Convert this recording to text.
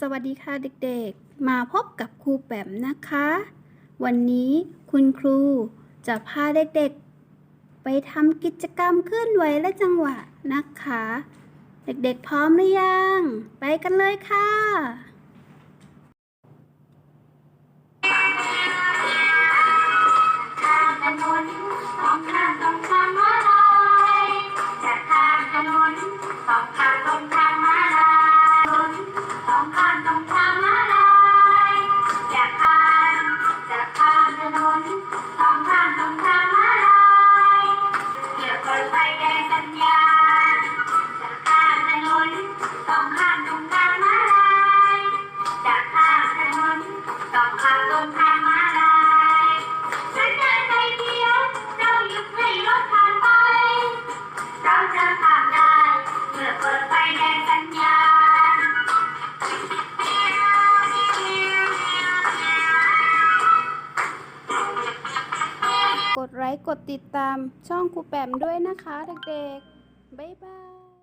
สวัสดีค่ะเด็กๆ มาพบกับครูแปมนะคะ วันนี้คุณครูจะพาเด็กๆ ไปทำกิจกรรมเคลื่อนไหวและจังหวะนะคะ เด็กๆพร้อมหรือยัง ไปกันเลยค่ะข้ามถนนต้องข้ามตรงทางม้าลายจะข้ามถนนต้องข้ามตรง ต้องข้ามตรงทางม้าลายจะข้ามถนนต้องข้ามตรงทางม้าลายสัญญาณไฟเขียวเราหยุดให้รถผ่านไป เราจะผ่านได้เมื่อเปิดไฟแดงสัญญาณ กดไลค์กดติดตามช่องครูแปมด้วยนะคะเด็กๆ บ๊ายบาย